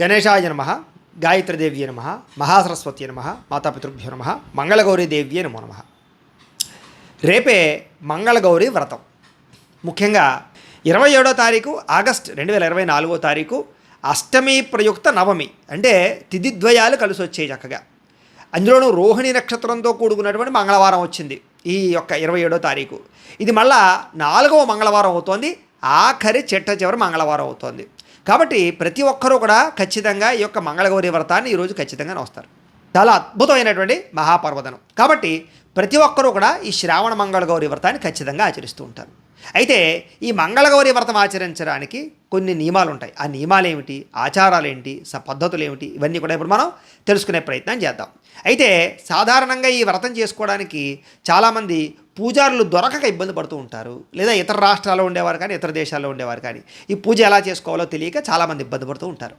గణేశాయ నమ గాయత్రిదేవ్య నమ మహాసరస్వతి నమ మాతాపితృభ్యో నమ మంగళగౌరీదేవ్యే నమో నమ. రేపే మంగళగౌరి వ్రతం. ముఖ్యంగా ఇరవై ఏడో తారీఖు ఆగస్ట్ రెండు వేల ఇరవై నాలుగో తారీఖు అష్టమి ప్రయుక్త నవమి అంటే తిథిద్వయాలు కలిసి వచ్చాయి చక్కగా. అందులోనూ రోహిణి నక్షత్రంతో కూడుకున్నటువంటి మంగళవారం వచ్చింది ఈ యొక్క ఇరవై ఏడో తారీఖు. ఇది మళ్ళా నాలుగవ మంగళవారం అవుతోంది ఆఖరి చెట్ట చివరి మంగళవారం అవుతోంది. కాబట్టి ప్రతి ఒక్కరూ కూడా ఖచ్చితంగా ఈ యొక్క మంగళగౌరి వ్రతాన్ని ఈరోజు ఖచ్చితంగా వస్తారు చాలా అద్భుతమైనటువంటి మహాపర్వదనం. కాబట్టి ప్రతి ఒక్కరూ కూడా ఈ శ్రావణ మంగళగౌరి వ్రతాన్ని ఖచ్చితంగా ఆచరిస్తూ ఉంటారు. అయితే ఈ మంగళగౌరి వ్రతం ఆచరించడానికి కొన్ని నియమాలు ఉంటాయి. ఆ నియమాలు ఏమిటి ఆచారాలు ఏంటి స పద్ధతులు ఏమిటి ఇవన్నీ కూడా ఇప్పుడు మనం తెలుసుకునే ప్రయత్నం చేద్దాం. అయితే సాధారణంగా ఈ వ్రతం చేసుకోవడానికి చాలామంది పూజారులు దొరకక ఇబ్బంది పడుతూ ఉంటారు. లేదా ఇతర రాష్ట్రాల్లో ఉండేవారు కానీ ఇతర దేశాల్లో ఉండేవారు కానీ ఈ పూజ ఎలా చేసుకోవాలో తెలియక చాలామంది ఇబ్బంది పడుతూ ఉంటారు.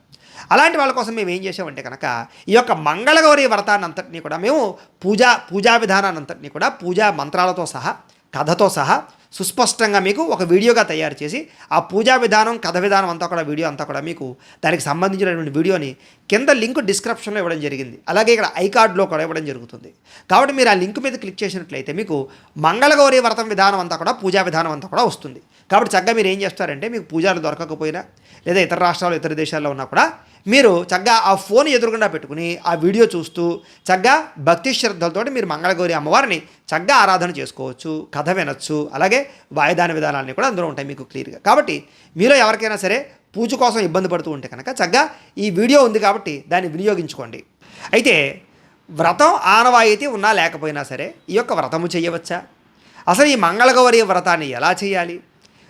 అలాంటి వాళ్ళ కోసం మేము ఏం చేసామంటే కనుక ఈ యొక్క మంగళగౌరి వ్రతాన్ని అంతటినీ కూడా మేము పూజా పూజా విధానాన్ని అంతటినీ కూడా పూజా మంత్రాలతో సహా కథతో సహా సుస్పష్టంగా మీకు ఒక వీడియోగా తయారు చేసి ఆ పూజా విధానం కథ విధానం అంతా కూడా వీడియో అంతా కూడా మీకు దానికి సంబంధించినటువంటి వీడియోని కింద లింక్ డిస్క్రిప్షన్లో ఇవ్వడం జరిగింది. అలాగే ఇక్కడ ఐ కూడా ఇవ్వడం జరుగుతుంది. కాబట్టి మీరు ఆ లింక్ మీద క్లిక్ చేసినట్లయితే మీకు మంగళగౌరి వ్రతం విధానం అంతా కూడా పూజా విధానం అంతా కూడా వస్తుంది. కాబట్టి చక్కగా మీరు ఏం చేస్తారంటే మీకు పూజాలు దొరకకపోయినా లేదా ఇతర రాష్ట్రాలు ఇతర దేశాల్లో ఉన్నా కూడా మీరు చక్కగా ఆ ఫోన్ ఎదురుగుండా పెట్టుకుని ఆ వీడియో చూస్తూ చక్కగా భక్తి శ్రద్ధలతో మీరు మంగళగౌరి అమ్మవారిని చక్కగా ఆరాధన చేసుకోవచ్చు కథ వినొచ్చు అలాగే వాయిదాన విధానాలన్నీ కూడా అందులో ఉంటాయి మీకు క్లియర్గా. కాబట్టి మీలో ఎవరికైనా సరే పూజ కోసం ఇబ్బంది పడుతూ ఉంటే కనుక చక్కగా ఈ వీడియో ఉంది కాబట్టి దాన్ని వినియోగించుకోండి. అయితే వ్రతం ఆనవాయితీ ఉన్నా లేకపోయినా సరే ఈ యొక్క వ్రతము చేయవచ్చా? అసలు ఈ మంగళగౌరి వ్రతాన్ని ఎలా చేయాలి?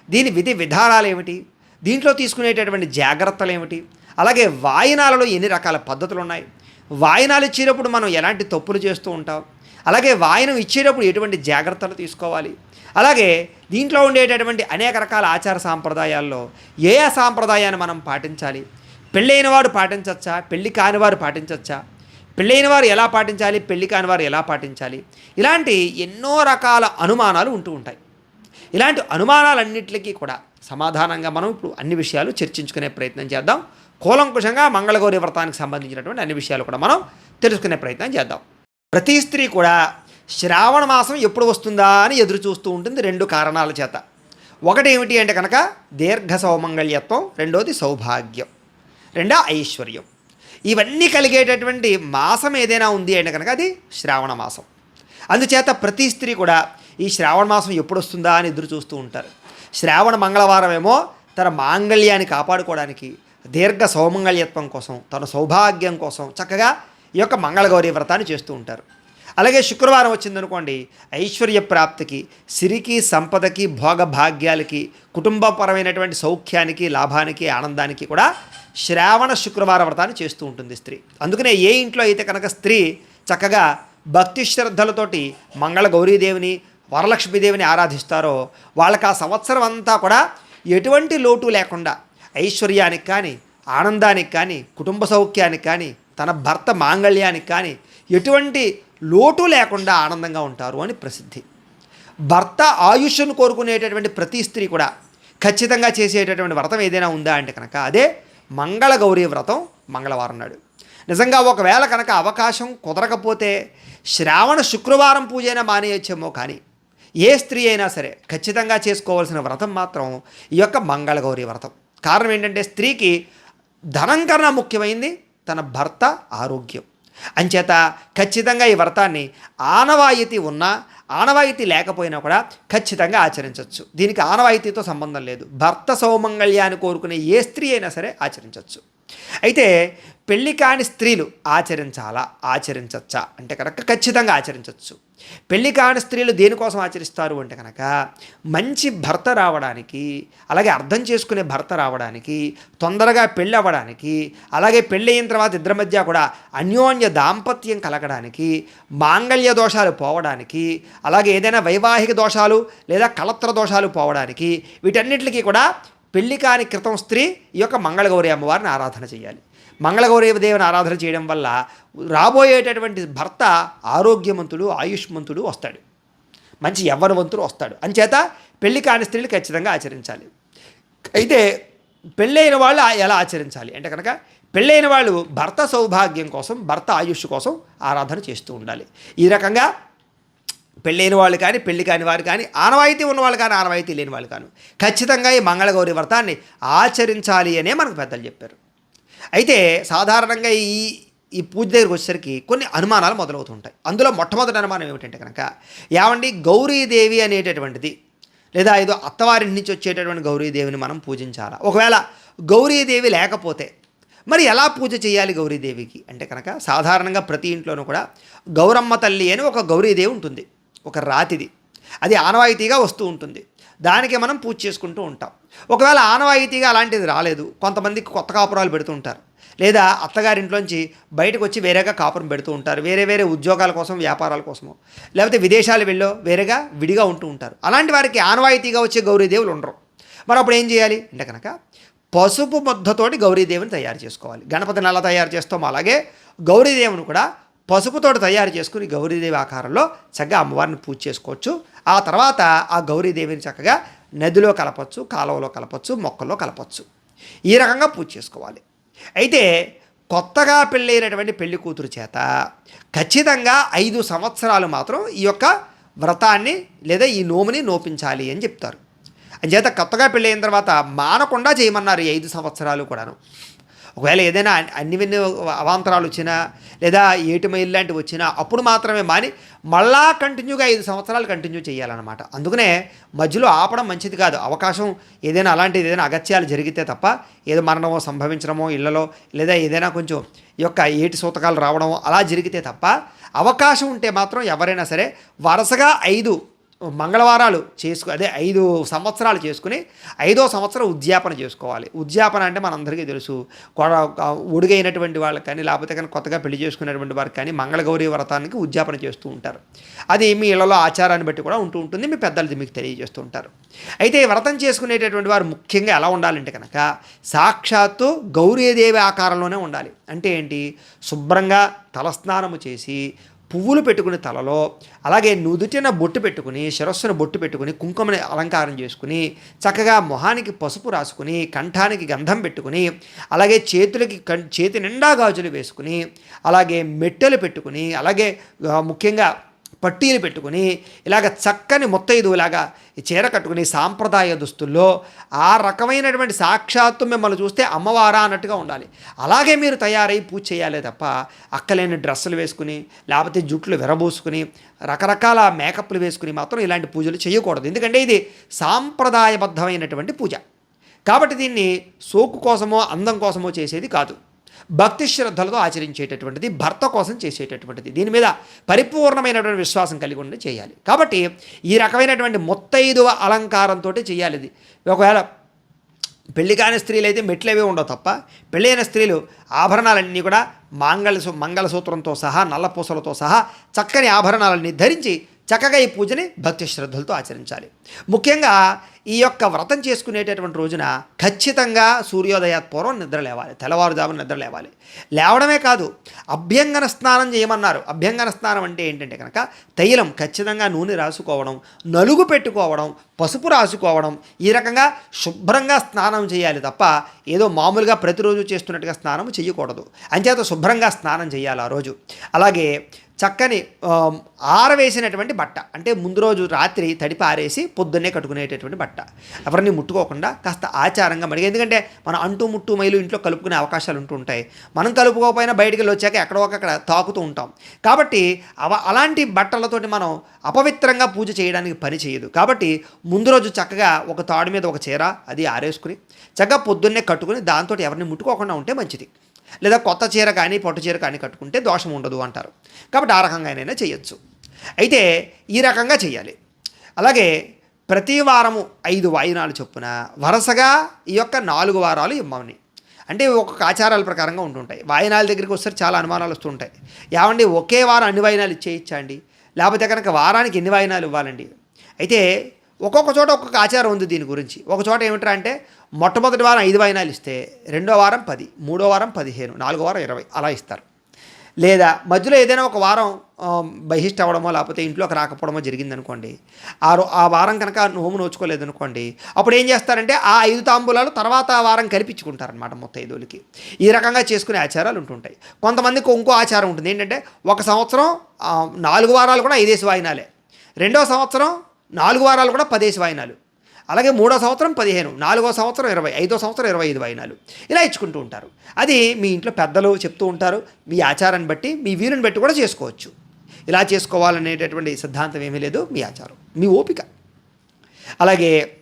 దీని విధి విధానాలు ఏమిటి దీంట్లో తీసుకునేటటువంటి జాగ్రత్తలు ఏమిటి అలాగే వాయినాలలో ఎన్ని రకాల పద్ధతులు ఉన్నాయి వాయినాలు ఇచ్చేటప్పుడు మనం ఎలాంటి తప్పులు చేస్తూ ఉంటాం? అలాగే వాయనం ఇచ్చేటప్పుడు ఎటువంటి జాగ్రత్తలు తీసుకోవాలి? అలాగే దీంట్లో ఉండేటటువంటి అనేక రకాల ఆచార సాంప్రదాయాల్లో ఏ సాంప్రదాయాన్ని మనం పాటించాలి? పెళ్ళైన వాడు పాటించవచ్చా పెళ్ళి కాని వారు పాటించవచ్చా పెళ్ళైన వారు ఎలా పాటించాలి? పెళ్ళి కాని వారు ఎలా పాటించాలి? ఇలాంటి ఎన్నో రకాల అనుమానాలు ఉంటూ ఉంటాయి. ఇలాంటి అనుమానాలన్నింటికి కూడా సమాధానంగా మనం ఇప్పుడు అన్ని విషయాలు చర్చించుకునే ప్రయత్నం చేద్దాం. కూలంకుషంగా మంగళగౌరి వ్రతానికి సంబంధించినటువంటి అన్ని విషయాలు కూడా మనం తెలుసుకునే ప్రయత్నం చేద్దాం. ప్రతి స్త్రీ కూడా శ్రావణ మాసం ఎప్పుడు వస్తుందా అని ఎదురు చూస్తూ ఉంటుంది రెండు కారణాల చేత. ఒకటి ఏమిటి అంటే కనుక దీర్ఘ సౌమంగళ్యత్వం రెండోది సౌభాగ్యం రెండో ఐశ్వర్యం. ఇవన్నీ కలిగేటటువంటి మాసం ఏదైనా ఉంది అంటే కనుక అది శ్రావణ మాసం. అందుచేత ప్రతి స్త్రీ కూడా ఈ శ్రావణ మాసం ఎప్పుడు వస్తుందా అని ఎదురు చూస్తూ ఉంటారు. శ్రావణ మంగళవారం ఏమో తన మాంగళ్యాన్ని కాపాడుకోవడానికి దీర్ఘ సౌమంగళ్యత్వం కోసం తన సౌభాగ్యం కోసం చక్కగా ఈ యొక్క మంగళగౌరి వ్రతాన్ని చేస్తూ ఉంటారు. అలాగే శుక్రవారం వచ్చిందనుకోండి ఐశ్వర్య ప్రాప్తికి సిరికి సంపదకి భోగ భాగ్యాలకి కుటుంబపరమైనటువంటి సౌఖ్యానికి లాభానికి ఆనందానికి కూడా శ్రావణ శుక్రవార వ్రతాన్ని చేస్తూ ఉంటుంది స్త్రీ. అందుకనే ఏ ఇంట్లో అయితే కనుక స్త్రీ చక్కగా భక్తి శ్రద్ధలతోటి మంగళ గౌరీదేవిని వరలక్ష్మీదేవిని ఆరాధిస్తారో వాళ్ళకి ఆ సంవత్సరం అంతా కూడా ఎటువంటి లోటు లేకుండా ఐశ్వర్యానికి కానీ ఆనందానికి కానీ కుటుంబ సౌఖ్యానికి కానీ తన భర్త మాంగళ్యానికి కానీ ఎటువంటి లోటు లేకుండా ఆనందంగా ఉంటారు అని ప్రసిద్ధి. భర్త ఆయుష్ను కోరుకునేటటువంటి ప్రతి స్త్రీ కూడా ఖచ్చితంగా చేసేటటువంటి వ్రతం ఏదైనా ఉందా అంటే కనుక అదే మంగళగౌరీ వ్రతం మంగళవారం నాడు. నిజంగా ఒకవేళ కనుక అవకాశం కుదరకపోతే శ్రావణ శుక్రవారం పూజైనా మానేయచ్చేమో కానీ ఏ స్త్రీ అయినా సరే ఖచ్చితంగా చేసుకోవాల్సిన వ్రతం మాత్రం ఈ యొక్క మంగళగౌరి వ్రతం. కారణం ఏంటంటే స్త్రీకి ధనం కన్నా ముఖ్యమైంది తన భర్త ఆరోగ్యం. అంచేత ఖచ్చితంగా ఈ వ్రతాన్ని ఆనవాయితీ ఉన్నా ఆనవాయితీ లేకపోయినా కూడా ఖచ్చితంగా ఆచరించవచ్చు దీనికి ఆనవాయితీతో సంబంధం లేదు. భర్త సౌమంగళ్యాన్ని కోరుకునే ఏ స్త్రీ అయినా సరే ఆచరించవచ్చు అయితే పెళ్ళి కాని స్త్రీలు ఆచరించాలా? ఆచరించచ్చా? అంటే కనుక ఖచ్చితంగా ఆచరించవచ్చు పెళ్ళి కాని స్త్రీలు దేనికోసం ఆచరిస్తారు అంటే కనుక మంచి భర్త రావడానికి అలాగే అర్థం చేసుకునే భర్త రావడానికి తొందరగా పెళ్ళి అవ్వడానికి అలాగే పెళ్ళి అయిన తర్వాత ఇద్దరి మధ్య కూడా అన్యోన్య దాంపత్యం కలగడానికి మాంగళ్య దోషాలు పోవడానికి అలాగే ఏదైనా వైవాహిక దోషాలు లేదా కలత్ర దోషాలు పోవడానికి వీటన్నిటికీ కూడా పెళ్ళి కాని క్రితం స్త్రీ ఈ యొక్క మంగళగౌరి అమ్మవారిని ఆరాధన చేయాలి. మంగళగౌరీ దేవుని ఆరాధన చేయడం వల్ల రాబోయేటటువంటి భర్త ఆరోగ్యవంతుడు ఆయుష్మంతుడు వస్తాడు. మంచి యవ్వనవంతుడు వస్తాడు. అంచేత పెళ్ళి కాని స్త్రీలు ఖచ్చితంగా ఆచరించాలి. అయితే పెళ్ళైన వాళ్ళు ఎలా ఆచరించాలి అంటే కనుక పెళ్ళైన వాళ్ళు భర్త సౌభాగ్యం కోసం భర్త ఆయుష్ కోసం ఆరాధన చేస్తూ ఉండాలి. ఈ రకంగా పెళ్ళైన వాళ్ళు కానీ పెళ్ళి కాని వారు కానీ ఆనవాయితీ ఉన్నవాళ్ళు కానీ ఆనవాయితీ లేని వాళ్ళు కానీ ఖచ్చితంగా ఈ మంగళగౌరి వ్రతాన్ని ఆచరించాలి అనే మనకు పెద్దలు చెప్పారు. అయితే సాధారణంగా ఈ ఈ పూజ దగ్గరికి వచ్చేసరికి కొన్ని అనుమానాలు మొదలవుతుంటాయి అందులో మొట్టమొదటి అనుమానం ఏమిటంటే కనుక ఏమండి గౌరీదేవి అనేటటువంటిది లేదా ఏదో అత్తవారింటి నుంచి వచ్చేటటువంటి గౌరీదేవిని మనం పూజించాలా? ఒకవేళ గౌరీదేవి లేకపోతే మరి ఎలా పూజ చేయాలి గౌరీదేవికి? అంటే కనుక సాధారణంగా ప్రతి ఇంట్లోనూ కూడా గౌరమ్మ తల్లి అని ఒక గౌరీదేవి ఉంటుంది. ఒక రాతిది. అది ఆనవాయితీగా వస్తూ ఉంటుంది. దానికి మనం పూజ చేసుకుంటూ ఉంటాం. ఒకవేళ ఆనవాయితీగా అలాంటిది రాలేదు కొంతమందికి కొత్త కాపురాలు పెడుతూ ఉంటారు. లేదా అత్తగారింట్లోంచి బయటకు వచ్చి వేరేగా కాపురం పెడుతూ ఉంటారు వేరే వేరే ఉద్యోగాల కోసం వ్యాపారాల కోసము లేకపోతే విదేశాలు వెళ్ళో వేరేగా విడిగా ఉంటూ ఉంటారు. అలాంటి వారికి ఆనవాయితీగా వచ్చే గౌరీదేవులు ఉండరు. మరి అప్పుడు ఏం చేయాలి? అంటే కనుక పసుపు ముద్దతోటి గౌరీదేవిని తయారు చేసుకోవాలి. గణపతిని ఎలా తయారు చేస్తాము అలాగే గౌరీదేవుని కూడా పసుపుతోటి తయారు చేసుకుని గౌరీదేవి ఆకారంలో చక్కగా అమ్మవారిని పూజ చేసుకోవచ్చు. ఆ తర్వాత ఆ గౌరీదేవిని చక్కగా నదిలో కలపచ్చు కాలువలో కలపచ్చు మొక్కల్లో కలపచ్చు. ఈ రకంగా పూజ చేసుకోవాలి. అయితే కొత్తగా పెళ్ళైనటువంటి పెళ్ళి కూతురు చేత ఖచ్చితంగా ఐదు సంవత్సరాలు మాత్రం ఈ యొక్క వ్రతాన్ని లేదా ఈ నోముని నోపించాలి అని చెప్తారు. అంచేత కొత్తగా పెళ్ళైన తర్వాత మానకుండా చేయమన్నారు ఈ ఐదు సంవత్సరాలు కూడాను. ఒకవేళ ఏదైనా అన్ని- విన్ని అవాంతరాలు వచ్చినా లేదా ఏటిమైల్ లాంటివి వచ్చినా అప్పుడు మాత్రమే మాని మళ్ళా కంటిన్యూగా ఐదు సంవత్సరాలు కంటిన్యూ చేయాలన్నమాట. అందుకనే మధ్యలో ఆపడం మంచిది కాదు. అవకాశం ఏదైనా అలాంటిది ఏదైనా అగత్యాలు జరిగితే తప్ప ఏదో మరణమో సంభవించడమో ఇళ్ళలో లేదా ఏదైనా కొంచెం యొక్క ఏటి సూతకాలు రావడమో అలా జరిగితే తప్ప అవకాశం ఉంటే మాత్రం ఎవరైనా సరే వరుసగా ఐదు మంగళవారాలు చేసుకు అదే ఐదు సంవత్సరాలు చేసుకుని ఐదో సంవత్సరం ఉద్యాపన చేసుకోవాలి. ఉద్యాపన అంటే మనందరికీ తెలుసు. కొడ- వాళ్ళకి కానీ లేకపోతే కానీ కొత్తగా పెళ్ళి చేసుకునేటువంటి వారికి కానీ మంగళగౌరి వ్రతానికి ఉద్యాపన చేస్తూ ఉంటారు. అది మీ ఇళ్ళలో ఆచారాన్ని బట్టి కూడా ఉంటూ ఉంటుంది. మీ పెద్దలది మీకు తెలియజేస్తూ ఉంటారు. అయితే ఈ వ్రతం చేసుకునేటటువంటి వారు ముఖ్యంగా ఎలా ఉండాలంటే కనుక సాక్షాత్తు గౌరీదేవి ఆకారంలోనే ఉండాలి. అంటే ఏంటి? శుభ్రంగా తలస్నానము చేసి పువ్వులు పెట్టుకుని తలలో అలాగే నుదుటిన బొట్టు పెట్టుకుని శిరస్సును బొట్టు పెట్టుకుని కుంకుమని అలంకారం చేసుకుని చక్కగా మొహానికి పసుపు రాసుకుని కంఠానికి గంధం పెట్టుకుని అలాగే చేతులకి కం చేతి నిండా గాజులు వేసుకుని అలాగే మెట్టెలు పెట్టుకుని అలాగే ముఖ్యంగా పట్టీలు పెట్టుకుని ఇలాగ చక్కని ముత్తైదులాగా ఈ చీర కట్టుకుని సాంప్రదాయ దుస్తుల్లో ఆ రకమైనటువంటి సాక్షాత్తు మిమ్మల్ని చూస్తే అమ్మవారా అన్నట్టుగా ఉండాలి. అలాగే మీరు తయారై పూజ చేయాలి తప్ప అక్కలేని డ్రెస్సులు వేసుకుని లేకపోతే జుట్లు విరబూసుకుని రకరకాల మేకప్లు వేసుకుని మాత్రం ఇలాంటి పూజలు చేయకూడదు. ఎందుకంటే ఇది సాంప్రదాయబద్ధమైనటువంటి పూజ. కాబట్టి దీన్ని సోకు కోసమో అందం కోసమో చేసేది కాదు. భక్తి శ్రద్ధలతో ఆచరించేటటువంటిది భర్త కోసం చేసేటటువంటిది. దీని మీద పరిపూర్ణమైనటువంటి విశ్వాసం కలిగి ఉండి చేయాలి. కాబట్టి ఈ రకమైనటువంటి మొత్తైదువ అలంకారంతో చేయాలి ఇది. ఒకవేళ పెళ్ళి కాని స్త్రీలు అయితే మెట్లేవే ఉండవు తప్ప పెళ్ళైన స్త్రీలు ఆభరణాలన్నీ కూడా మాంగళ మంగళసూత్రంతో సహా నల్లపూసలతో సహా చక్కని ఆభరణాలన్నీ ధరించి చక్కగా ఈ పూజని భక్తి శ్రద్ధలతో ఆచరించాలి. ముఖ్యంగా ఈ యొక్క వ్రతం చేసుకునేటటువంటి రోజున ఖచ్చితంగా సూర్యోదయాత్ పూర్వం నిద్ర లేవాలి తెల్లవారుజామున నిద్ర లేవాలి. లేవడమే కాదు అభ్యంగన స్నానం చేయమన్నారు. అభ్యంగన స్నానం అంటే ఏంటంటే కనుక తైలం ఖచ్చితంగా నూనె రాసుకోవడం నలుగు పెట్టుకోవడం పసుపు రాసుకోవడం ఈ రకంగా శుభ్రంగా స్నానం చేయాలి తప్ప ఏదో మామూలుగా ప్రతిరోజు చేస్తున్నట్టుగా స్నానం చేయకూడదు అంచేత శుభ్రంగా స్నానం చేయాలి ఆ రోజు. అలాగే చక్కని ఆరవేసినటువంటి బట్ట. అంటే ముందు రోజు రాత్రి తడిపి ఆరేసి పొద్దున్నే కట్టుకునేటటువంటి బట్ట. ఎవరిని ముట్టుకోకుండా కాస్త ఆచారంగా మడిగి ఎందుకంటే మనం అంటూ ముట్టు మైలు ఇంట్లో కలుపుకునే అవకాశాలు ఉంటూ ఉంటాయి. మనం కలుపుకోకపోయినా బయటికి వెళ్ళి వచ్చాక ఎక్కడో అక్కడ తాకుతూ ఉంటాం. కాబట్టి అవ అలాంటి బట్టలతోటి మనం అపవిత్రంగా పూజ చేయడానికి పని చేయదు. కాబట్టి ముందు రోజు చక్కగా ఒక తాడు మీద ఒక చీర అది ఆరేసుకుని చక్కగా పొద్దున్నే కట్టుకుని దాంతో ఎవరిని ముట్టుకోకుండా ఉంటే మంచిది. లేదా కొత్త చీర కానీ పొట్టు చీర కానీ కట్టుకుంటే దోషం ఉండదు అంటారు. కాబట్టి ఆ రకంగా చేయొచ్చు. అయితే ఈ రకంగా చేయాలి. అలాగే ప్రతి వారము ఐదు వాయినాలు చొప్పున వరుసగా ఈ యొక్క నాలుగు వారాలు ఇమ్మని అంటే ఒక్కొక్క ఆచారాల ప్రకారంగా ఉంటుంటాయి. వాయినాల దగ్గరికి వస్తే చాలా అనుమానాలు వస్తుంటాయి ఏమండి ఒకే వారం అన్ని వాయినాలు ఇచ్చేయించండి లేకపోతే కనుక వారానికి ఎన్ని వాయినాలు ఇవ్వాలండి? అయితే ఒక్కొక్క చోట ఒక్కొక్క ఆచారం ఉంది దీని గురించి. ఒక చోట ఏమిట్రా అంటే మొట్టమొదటి వారం ఐదు వాయినాలు ఇస్తే రెండో వారం పది మూడో వారం పదిహేను నాలుగో వారం ఇరవై అలా ఇస్తారు. లేదా మధ్యలో ఏదైనా ఒక వారం బహిష్ట అవ్వడమో లేకపోతే ఇంట్లోకి రాకపోవడమో జరిగిందనుకోండి ఆ ఆ వారం కనుక నోము నోచుకోలేదనుకోండి అప్పుడు ఏం చేస్తారంటే ఆ ఐదు తాంబూలాలు తర్వాత ఆ వారం కల్పించుకుంటారనమాట మొత్తం ఐదులకి ఈ రకంగా చేసుకునే ఆచారాలు ఉంటుంటాయి. కొంతమందికి ఇంకో ఆచారం ఉంటుంది. ఏంటంటే ఒక సంవత్సరం నాలుగు వారాలు కూడా ఐదేసి వాయినాలే. రెండో సంవత్సరం నాలుగు వారాలు కూడా పదేసి వాయినాలు. అలాగే మూడో సంవత్సరం పదిహేను నాలుగో సంవత్సరం ఇరవై ఐదో సంవత్సరం ఇరవై ఐదు వాయినాలు. ఇలా ఇచ్చుకుంటూ ఉంటారు. అది మీ ఇంట్లో పెద్దలు చెప్తూ ఉంటారు. మీ ఆచారాన్ని బట్టి మీ వీలుని బట్టి కూడా చేసుకోవచ్చు. ఇలా చేసుకోవాలనేటటువంటి సిద్ధాంతం ఏమీ లేదు మీ ఆచారం మీ ఓపిక. అలాగే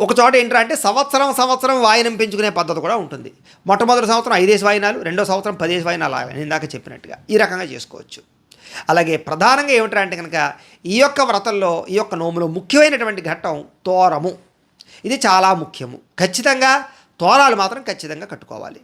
ఒక చోట ఏంటంటే అంటే సంవత్సరం సంవత్సరం వాయినం పెంచుకునే పద్ధతి కూడా ఉంటుంది. మొట్టమొదటి సంవత్సరం ఐదేసి వాయినాలు రెండో సంవత్సరం పదేసి వాయినాలు అలా నేను ఇందాక చెప్పినట్టుగా ఈ రకంగా చేసుకోవచ్చు. అలాగే ప్రధానంగా ఏమిటంటే అంటే కనుక ఈ యొక్క వ్రతంలో ఈ యొక్క నోములో ముఖ్యమైనటువంటి ఘట్టం తోరము. ఇది చాలా ముఖ్యము. ఖచ్చితంగా తోరాలు మాత్రం ఖచ్చితంగా కట్టుకోవాలి.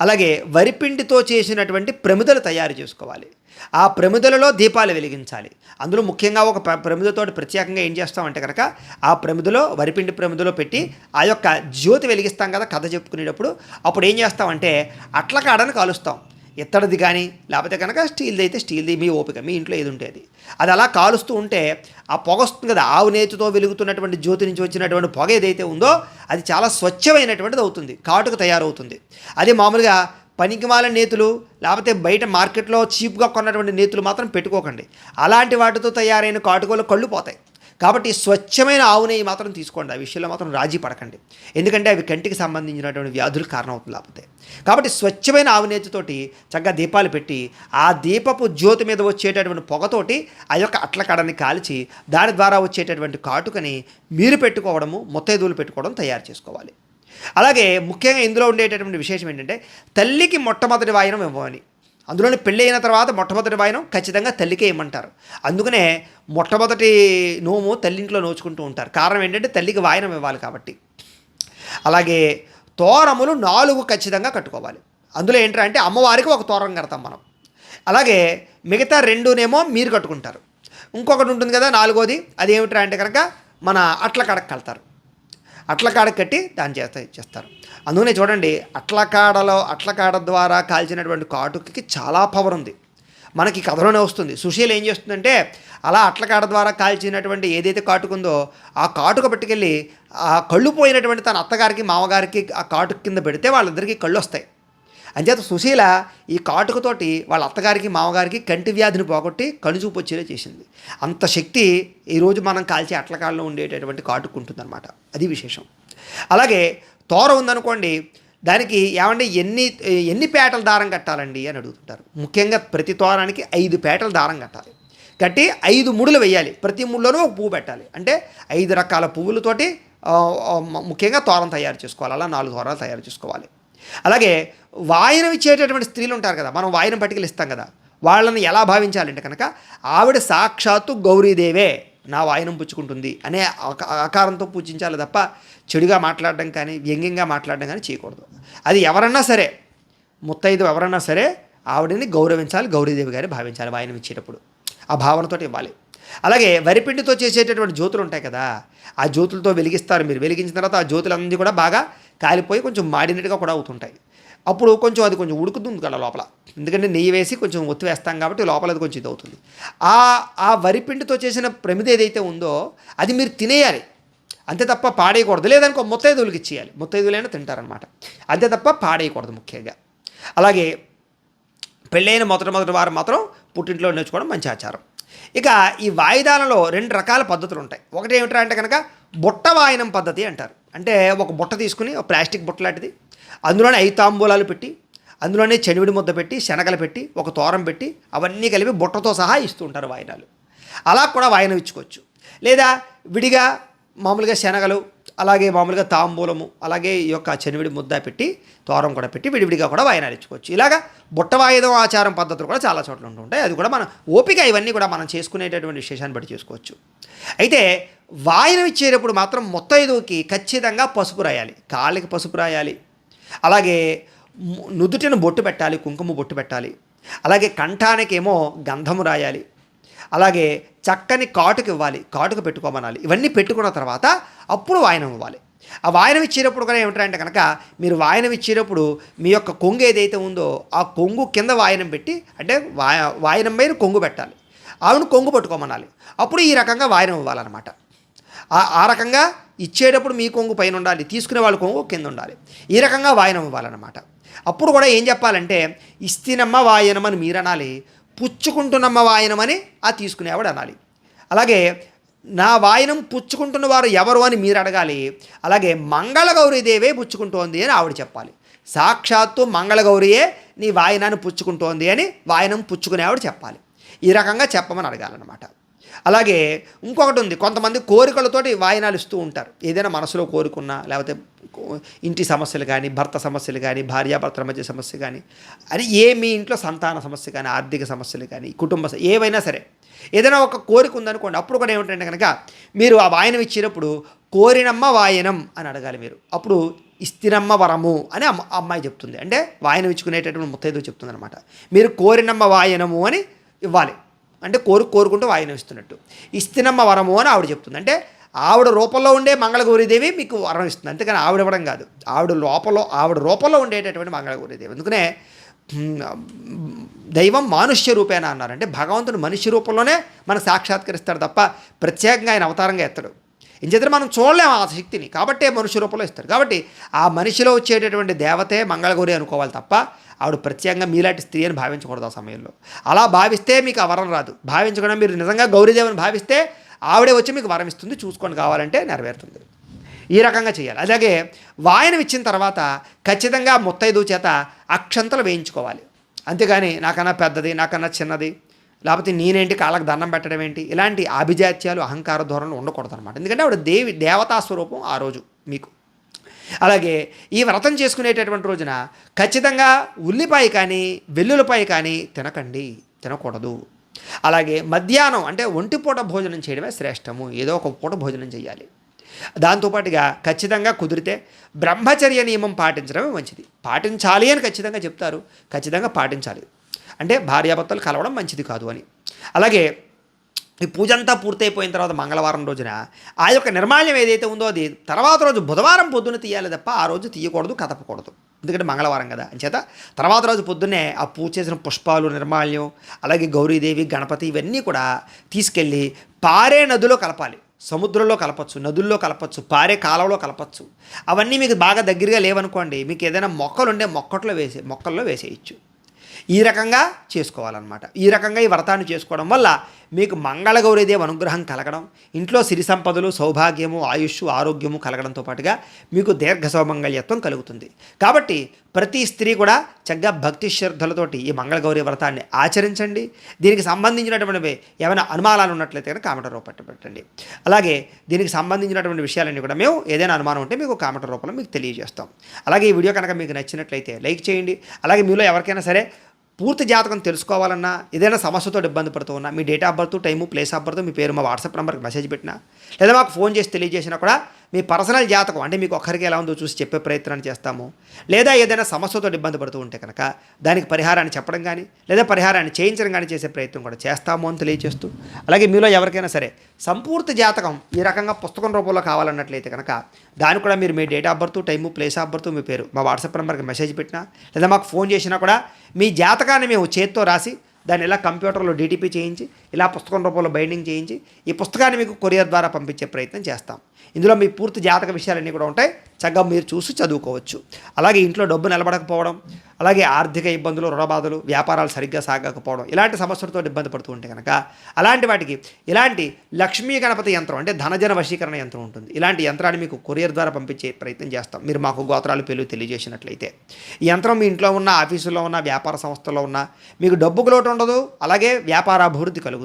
అలాగే వరిపిండితో చేసినటువంటి ప్రమిదలు తయారు చేసుకోవాలి. ఆ ప్రమిదలలో దీపాలు వెలిగించాలి. అందులో ముఖ్యంగా ఒక ప్ర- ప్రత్యేకంగా ఏం చేస్తామంటే కనుక ఆ ప్రమిదలో వరిపిండి ప్రమిదలో పెట్టి ఆ యొక్క జ్యోతి వెలిగిస్తాం కదా కథ చెప్పుకునేటప్పుడు. అప్పుడు ఏం చేస్తామంటే అట్ల కాడని కాలుస్తాం. ఇత్తడిది కానీ లేకపోతే కనుక స్టీల్ది అయితే స్టీల్ది మీ ఓపిక మీ ఇంట్లో ఏది ఉంటే అది. అది అలా కాలుస్తూ ఉంటే ఆ పొగ వస్తుంది కదా ఆవు నేతితో వెలుగుతున్నటువంటి జ్యోతి నుంచి వచ్చినటువంటి పొగ ఏదైతే ఉందో అది చాలా స్వచ్ఛమైనటువంటిది అవుతుంది కాటుకు తయారవుతుంది. అది మామూలుగా పనికిమాల నేతులు లేకపోతే బయట మార్కెట్లో చీప్గా కొన్నటువంటి నేతులు మాత్రం పెట్టుకోకండి. అలాంటి వాటితో తయారైన కాటుకోలు కళ్ళు పోతాయి. కాబట్టి స్వచ్ఛమైన ఆవు నెయ్యి మాత్రం తీసుకోండి. ఆ విషయంలో మాత్రం రాజీ పడకండి. ఎందుకంటే అవి కంటికి సంబంధించినటువంటి వ్యాధులు కారణమవుతుంది లేకపోతే. కాబట్టి స్వచ్ఛమైన ఆవు నెయ్యితోటి చక్కగా దీపాలు పెట్టి ఆ దీపపు జ్యోతి మీద వచ్చేటటువంటి పొగతోటి ఆ యొక్క అట్ల కడని కాల్చి దాని ద్వారా వచ్చేటటువంటి కాటుకని మీరు పెట్టుకోవడము ముత్తైదువులు పెట్టుకోవడం తయారు చేసుకోవాలి. అలాగే ముఖ్యంగా ఇందులో ఉండేటటువంటి విశేషం ఏంటంటే తల్లికి మొట్టమొదటి వాయనం ఇవ్వమని. అందులోని పెళ్ళి అయిన తర్వాత మొట్టమొదటి వాయనం ఖచ్చితంగా తల్లికే ఇమ్మంటారు. అందుకనే మొట్టమొదటి నోము తల్లింట్లో నోచుకుంటూ ఉంటారు. కారణం ఏంటంటే తల్లికి వాయనం ఇవ్వాలి కాబట్టి. అలాగే తోరములు నాలుగు ఖచ్చితంగా కట్టుకోవాలి. అందులో ఏంటంటే అంటే అమ్మవారికి ఒక తోరం కడతాం మనం. అలాగే మిగతా రెండునేమో మీరు కట్టుకుంటారు. ఇంకొకటి ఉంటుంది కదా నాలుగోది అది ఏమిట్రా అంటే కనుక మన అట్ల కడక కడతారు అట్లకాడ కట్టి దాన్ని చేస్తా ఇచ్చేస్తారు అందుకనే చూడండి అట్లకాడలో అట్లకాడ ద్వారా కాల్చినటువంటి కాటుకి చాలా పవర్ ఉంది. మనకి కథలోనే వస్తుంది. సుశీల్ ఏం చేస్తుందంటే అలా అట్లకాడ ద్వారా కాల్చినటువంటి ఏదైతే కాటుకుందో ఆ కాటుక పట్టుకెళ్ళి ఆ కళ్ళు పోయినటువంటి తన అత్తగారికి మామగారికి ఆ కాటుక కింద పెడితే వాళ్ళిద్దరికీ కళ్ళు వస్తాయి అంచేత సుశీల ఈ కాటుకతోటి వాళ్ళ అత్తగారికి మామగారికి కంటి వ్యాధిని పోగొట్టి కనుచూపు వచ్చేలా చేసింది. అంత శక్తి ఈరోజు మనం కాల్చే అట్లకాల్లో ఉండేటటువంటి కాటుకు ఉంటుందన్నమాట. అది విశేషం. అలాగే తోర ఉందనుకోండి దానికి ఏమంటే ఎన్ని ఎన్ని పేటల దారం కట్టాలండి అని అడుగుతుంటారు. ముఖ్యంగా ప్రతి తోరానికి ఐదు పేటల దారం కట్టాలి. కట్టి ఐదు ముడులు వేయాలి. ప్రతి ముళ్ళలోనూ ఒక పువ్వు పెట్టాలి. అంటే ఐదు రకాల పువ్వులతోటి ముఖ్యంగా తోరం తయారు చేసుకోవాలి. అలా నాలుగు తోరాలు తయారు చేసుకోవాలి. అలాగే వాయనం ఇచ్చేటటువంటి స్త్రీలు ఉంటారు కదా మనం వాయనం పట్టుకెళ్ళి ఇస్తాం కదా వాళ్ళని ఎలా భావించాలంటే కనుక ఆవిడ సాక్షాత్తు గౌరీదేవే నా వాయనం పుచ్చుకుంటుంది అనే ఆకారంతో పూజించాలి తప్ప చెడుగా మాట్లాడడం కానీ వ్యంగ్యంగా మాట్లాడడం కానీ చేయకూడదు. అది ఎవరన్నా సరే ముత్తైదు ఎవరన్నా సరే ఆవిడని గౌరవించాలి గౌరీదేవి గారి భావించాలి వాయనం ఇచ్చేటప్పుడు. ఆ భావనతో ఇవ్వాలి. అలాగే వరిపిండితో చేసేటటువంటి జ్యోతులు ఉంటాయి కదా ఆ జ్యోతులతో వెలిగిస్తారు మీరు. వెలిగించిన తర్వాత ఆ జ్యోతులన్నీ కూడా బాగా కాలిపోయి కొంచెం మాడినట్టుగా కూడా అవుతుంటాయి. అప్పుడు కొంచెం అది కొంచెం ఉడుకుతుంది కదా లోపల. ఎందుకంటే నెయ్యి వేసి కొంచెం ఒత్తి వేస్తాం కాబట్టి లోపల అది కొంచెం ఇది అవుతుంది ఆ ఆ వరిపిండితో చేసిన ప్రమిద ఏదైతే ఉందో అది మీరు తినేయాలి. అంతే తప్ప పాడేయకూడదు. లేదనుకో ముత్తైదువులకి ఇచ్చేయాలి. ముత్తైదువులైనా తింటారనమాట అంతే తప్ప పాడేయకూడదు ముఖ్యంగా. అలాగే పెళ్ళైన మొదటి మొదటి వారం మాత్రం పుట్టింట్లో నేర్చుకోవడం మంచి ఆచారం. ఇక ఈ వాయిదాలలో రెండు రకాల పద్ధతులు ఉంటాయి ఒకటి ఏమిటంటే కనుక బుట్ట వాయనం పద్ధతి అంటారు. అంటే ఒక బుట్ట తీసుకుని ఒక ప్లాస్టిక్ బుట్ట లాంటిది. అందులోనే ఐదు తాంబూలాలు పెట్టి అందులోనే చెనివిడి ముద్ద పెట్టి శనగలు పెట్టి ఒక తోరం పెట్టి అవన్నీ కలిపి బుట్టతో సహా ఇస్తూ ఉంటారు వాయినాలు. అలా కూడా వాయనం ఇచ్చుకోవచ్చు. లేదా విడిగా మామూలుగా శనగలు అలాగే మామూలుగా తాంబూలము అలాగే ఈ యొక్క చెనివిడి ముద్ద పెట్టి తోరం కూడా పెట్టి విడివిడిగా కూడా వాయనాలు ఇచ్చుకోవచ్చు. ఇలాగా బుట్ట వాయిదం ఆచారం పద్ధతులు కూడా చాలా చోట్ల ఉంటుంటాయి. అది కూడా మనం ఓపిక ఇవన్నీ కూడా మనం చేసుకునేటటువంటి విశేషాన్ని బట్టి చేసుకోవచ్చు. అయితే వాయనం ఇచ్చేటప్పుడు మాత్రం మొత్తైదుకి ఖచ్చితంగా పసుపు రాయాలి. కాళ్ళకి పసుపు రాయాలి. అలాగే నుదుటిన బొట్టు పెట్టాలి కుంకుమ బొట్టు పెట్టాలి. అలాగే కంఠానికేమో గంధము రాయాలి. అలాగే చక్కని కాటుకు ఇవ్వాలి కాటుకు పెట్టుకోమనాలి. ఇవన్నీ పెట్టుకున్న తర్వాత అప్పుడు వాయనం ఇవ్వాలి. ఆ వాయనం ఇచ్చేటప్పుడు కూడా ఏమిటంటే కనుక మీరు వాయనం ఇచ్చేటప్పుడు మీ యొక్క కొంగు ఏదైతే ఉందో ఆ కొంగు కింద వాయనం పెట్టి అంటే వాయ వాయనం మీద కొంగు పెట్టాలి. ఆవిడ కొంగు పట్టుకోమనాలి. అప్పుడు ఈ రకంగా వాయనం ఇవ్వాలన్నమాట. ఆ- ఆ రకంగా ఇచ్చేటప్పుడు మీ కొంగు పైన ఉండాలి తీసుకునే వాళ్ళ కొంగు కింద ఉండాలి. ఈ రకంగా వాయనం ఇవ్వాలన్నమాట. అప్పుడు కూడా ఏం చెప్పాలంటే ఇస్తినమ్మ వాయనం అని మీరు అనాలి పుచ్చుకుంటున్నమ్మ వాయనం అని ఆ తీసుకునేవాడు అనాలి. అలాగే నా వాయనం పుచ్చుకుంటున్న వారు ఎవరు అని మీరు అడగాలి అలాగే మంగళగౌరీదేవే పుచ్చుకుంటోంది అని ఆవిడ చెప్పాలి. సాక్షాత్తు మంగళగౌరియే నీ వాయనాన్ని పుచ్చుకుంటోంది అని వాయనం పుచ్చుకునే ఆవిడ చెప్పాలి. ఈ రకంగా చెప్పమని అడగాలన్నమాట. అలాగే ఇంకొకటి ఉంది కొంతమంది కోరికలతోటి వాయినాలు ఇస్తూ ఉంటారు. ఏదైనా మనసులో కోరుకున్నా లేకపోతే ఇంటి సమస్యలు కానీ భర్త సమస్యలు కానీ భార్యాభర్తల మధ్య సమస్య కానీ అది ఏ మీ ఇంట్లో సంతాన సమస్య కానీ ఆర్థిక సమస్యలు కానీ కుటుంబ ఏవైనా సరే. ఏదైనా ఒక కోరిక ఉందనుకోండి అప్పుడు కూడా ఏమిటంటే కనుక మీరు ఆ వాయనం ఇచ్చినప్పుడు కోరినమ్మ వాయనం అని అడగాలి మీరు. అప్పుడు ఇస్తినమ్మ వరము అని అమ్మ అమ్మాయి చెప్తుంది. అంటే వాయనం ఇచ్చుకునేటటువంటి ముత్తైదు చెప్తుంది అనమాట మీరు కోరినమ్మ వాయనము అని ఇవ్వాలి. అంటే కోరు కోరుకుంటూ వాయిన ఇస్తున్నట్టు ఇస్తినమ్మ వరము అని ఆవిడ చెప్తుంది. అంటే ఆవిడ రూపంలో ఉండే మంగళగౌరీదేవి మీకు వరం ఇస్తుంది. అంతేకాని ఆవిడ ఇవ్వడం కాదు. ఆవిడ లోపల ఆవిడ రూపంలో ఉండేటటువంటి మంగళగౌరీదేవి. అందుకనే దైవం మానుష్య రూపేణ అన్నారు. అంటే భగవంతుడు మనిషి రూపంలోనే మనకు సాక్షాత్కరిస్తాడు తప్ప ప్రత్యేకంగా ఆయన అవతారంగా ఎత్తాడు. ఇంచేత మనం చూడలేము ఆ శక్తిని. కాబట్టే మనుష్య రూపంలో ఇస్తారు కాబట్టి ఆ మనిషిలో వచ్చేటటువంటి దేవతే మంగళగౌరి అనుకోవాలి తప్ప ఆవిడ ప్రత్యేకంగా మీలాంటి స్త్రీ అని భావించకూడదు ఆ సమయంలో. అలా భావిస్తే మీకు ఆ వరం రాదు. భావించకుండా మీరు నిజంగా గౌరీదేవిని భావిస్తే ఆవిడే వచ్చి మీకు వరం ఇస్తుంది చూసుకొని కావాలంటే నెరవేరుతుంది. ఈ రకంగా చేయాలి. అలాగే వాయనం ఇచ్చిన తర్వాత ఖచ్చితంగా ముత్తైదు చేత అక్షంతలు వేయించుకోవాలి. అంతేగాని నాకన్నా పెద్దది నాకన్నా చిన్నది లేకపోతే నేనేంటి కాళ్ళకి దండం పెట్టడం ఏంటి? ఇలాంటి ఆభిజాత్యాలు అహంకార ధోరణులు ఉండకూడదు అనమాట ఎందుకంటే ఆవిడ దేవి దేవతా స్వరూపం ఆ రోజు మీకు. అలాగే ఈ వ్రతం చేసుకునేటటువంటి రోజున ఖచ్చితంగా ఉల్లిపాయ కానీ వెల్లుల్లిపాయ కానీ తినకండి తినకూడదు. అలాగే మధ్యాహ్నం అంటే ఒంటిపూట భోజనం చేయడమే శ్రేష్టము. ఏదో ఒక పూట భోజనం చేయాలి. దాంతోపాటుగా ఖచ్చితంగా కుదిరితే బ్రహ్మచర్య నియమం పాటించడమే మంచిది. పాటించాలి అని ఖచ్చితంగా చెప్తారు. ఖచ్చితంగా పాటించాలి. అంటే భార్యాభర్తలు కలవడం మంచిది కాదు అని. అలాగే ఈ పూజ అంతా పూర్తయిపోయిన తర్వాత మంగళవారం రోజున ఆ యొక్క నిర్మాల్యం ఏదైతే ఉందో అది తర్వాత రోజు బుధవారం పొద్దున తీయాలి తప్ప ఆ రోజు తీయకూడదు కదపకూడదు. ఎందుకంటే మంగళవారం కదా. అంచేత తర్వాత రోజు పొద్దున్నే ఆ పూజ చేసిన పుష్పాలు నిర్మాల్యం అలాగే గౌరీదేవి గణపతి ఇవన్నీ కూడా తీసుకెళ్ళి పారే నదిలో కలపాలి. సముద్రంలో కలపచ్చు నదుల్లో కలపచ్చు పారే కాలంలో కలపచ్చు. అవన్నీ మీకు బాగా దగ్గరగా లేవనుకోండి మీకు ఏదైనా మొక్కలు ఉండే మొక్కట్లో వేసే మొక్కల్లో వేసేయచ్చు. ఈ రకంగా చేసుకోవాలన్నమాట. ఈ రకంగా ఈ వ్రతాన్ని చేసుకోవడం వల్ల మీకు మంగళగౌరీదేవి అనుగ్రహం కలగడం ఇంట్లో సిరి సంపదలు సౌభాగ్యము ఆయుష్ ఆరోగ్యము కలగడంతో పాటుగా మీకు దీర్ఘ సౌమంగళ్యత్వం కలుగుతుంది. కాబట్టి ప్రతి స్త్రీ కూడా చక్కగా భక్తి శ్రద్ధలతోటి ఈ మంగళగౌరి వ్రతాన్ని ఆచరించండి. దీనికి సంబంధించినటువంటి ఏమైనా అనుమానాలు ఉన్నట్లయితే కనుక కామెంట్ రూపంలో పెట్టండి. అలాగే దీనికి సంబంధించినటువంటి విషయాలన్నీ కూడా మేము ఏదైనా అనుమానం ఉంటే మీకు కామెంట్ రూపంలో మీకు తెలియజేస్తాం. అలాగే ఈ వీడియో కనుక మీకు నచ్చినట్లయితే లైక్ చేయండి. అలాగే మీలో ఎవరికైనా సరే పూర్తి జాతకం తెలుసుకోవాలన్నా ఏదైనా సమస్యతో ఇబ్బంది పడుతూ ఉన్నా మీ date of birth time place of birth మీ పేరు మా వాట్సాప్ నెంబర్కి మెసేజ్ పెట్టినా లేదా మాకు ఫోన్ చేసి తెలియజేసినా కూడా మీ పర్సనల్ జాతకం అంటే మీకు ఒక్కరికి ఎలా ఉందో చూసి చెప్పే ప్రయత్నాన్ని చేస్తాము. లేదా ఏదైనా సమస్యతో ఇబ్బంది పడుతూ ఉంటే కనుక దానికి పరిహారాన్ని చెప్పడం కానీ లేదా పరిహారాన్ని చేయించడం కానీ చేసే ప్రయత్నం కూడా చేస్తాము అని తెలియజేస్తూ. అలాగే మీలో ఎవరికైనా సరే సంపూర్తి జాతకం ఈ రకంగా పుస్తకం రూపంలో కావాలన్నట్లయితే కనుక దాని కూడా మీరు మీ date of birth time place of birth మీ పేరు మా వాట్సాప్ నెంబర్కి మెసేజ్ పెట్టినా లేదా మాకు ఫోన్ చేసినా కూడా మీ జాతకాన్ని మేము చేత్తో రాసి దాన్ని ఎలా కంప్యూటర్లో డీటీపీ చేయించి ఇలా పుస్తకం రూపంలో బైండింగ్ చేయించి ఈ పుస్తకాన్ని మీకు కొరియర్ ద్వారా పంపించే ప్రయత్నం చేస్తాం. ఇందులో మీ పూర్తి జాతక విషయాలన్నీ కూడా ఉంటాయి. చక్కగా మీరు చూసి చదువుకోవచ్చు. అలాగే ఇంట్లో డబ్బు నిలబడకపోవడం అలాగే ఆర్థిక ఇబ్బందులు రుణబాధలు వ్యాపారాలు సరిగ్గా సాగకపోవడం ఇలాంటి సమస్యలతో ఇబ్బంది పడుతూ ఉంటే కనుక అలాంటి వాటికి ఇలాంటి లక్ష్మీ గణపతి యంత్రం అంటే ధనజన వశీకరణ యంత్రం ఉంటుంది. ఇలాంటి యంత్రాన్ని మీకు కొరియర్ ద్వారా పంపించే ప్రయత్నం చేస్తాం. మీరు మాకు గోత్రాలు పేర్లు తెలియజేసినట్లయితే. ఈ యంత్రం మీ ఇంట్లో ఉన్న ఆఫీసులో ఉన్న వ్యాపార సంస్థలో ఉన్న మీకు డబ్బుకు లోటు ఉండదు. అలాగే వ్యాపారాభివృద్ధి కలుగుతుంది.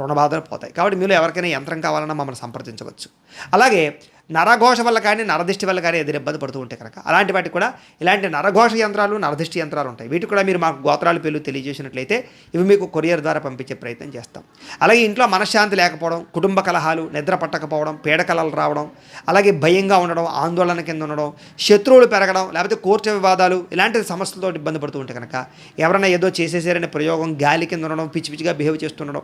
రుణబాధలు పోతాయి. కాబట్టి మీరు ఎవరికైనా యంత్రం కావాలన్నా మమ్మల్ని సంప్రదించవచ్చు. అలాగే నరఘోష వల్ల కానీ నరదిష్టి వల్ల కానీ ఎదురు ఇబ్బంది పడుతూ ఉంటే కనుక అలాంటి వాటికి కూడా ఇలాంటి నరఘోష యంత్రాలు నరదిష్టి యంత్రాలు ఉంటాయి. వీటికి కూడా మీరు మాకు గోత్రాలు పేర్లు తెలియజేసినట్లయితే ఇవి మీకు కొరియర్ ద్వారా పంపించే ప్రయత్నం చేస్తాం. అలాగే ఇంట్లో మనశ్శాంతి లేకపోవడం కుటుంబ కలహాలు నిద్ర పట్టకపోవడం పీడకలలు రావడం అలాగే భయంగా ఉండడం ఆందోళన కింద ఉండడం శత్రువులు పెరగడం లేకపోతే కోర్టు వివాదాలు ఇలాంటి సమస్యలతో ఇబ్బంది పడుతూ ఉంటే కనుక ఎవరైనా ఏదో చేసేసారనే ప్రయోగం గాలి కింద ఉండడం పిచ్చి పిచ్చిగా బిహేవ్ చేస్తుండడం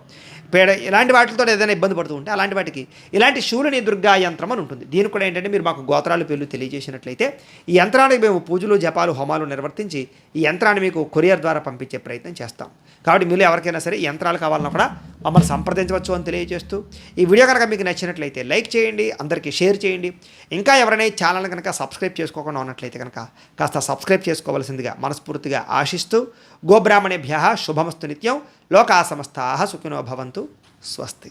పేడ ఇలాంటి వాటితో ఏదైనా ఇబ్బంది పడుతూ ఉంటే అలాంటి వాటికి ఇలాంటి శూలిని దుర్గా యంత్రం అని ఉంటుంది. దీనికి కూడా ఏంటంటే మీరు మాకు గోత్రాలు పేర్లు తెలియజేసినట్లయితే ఈ యంత్రానికి మేము పూజలు జపాలు హోమాలు నిర్వర్తించి ఈ యంత్రాన్ని మీకు కొరియర్ ద్వారా పంపించే ప్రయత్నం చేస్తాం. కాబట్టి మీరు ఎవరికైనా సరే యంత్రాలు కావాలన్నా కూడా మమ్మల్ని సంప్రదించవచ్చు అని తెలియజేస్తూ ఈ వీడియో కనుక మీకు నచ్చినట్లయితే లైక్ చేయండి అందరికీ షేర్ చేయండి. ఇంకా ఎవరైనా ఛానల్ కనుక సబ్స్క్రైబ్ చేసుకోకుండా ఉన్నట్లయితే కనుక కాస్త సబ్స్క్రైబ్ చేసుకోవాల్సిందిగా మనస్ఫూర్తిగా ఆశిస్తూ గోబ్రాహ్మణేభ్య శుభమస్తు నిత్యం. లోకా సమస్తా సుఖినో భవంతు. స్వస్తి.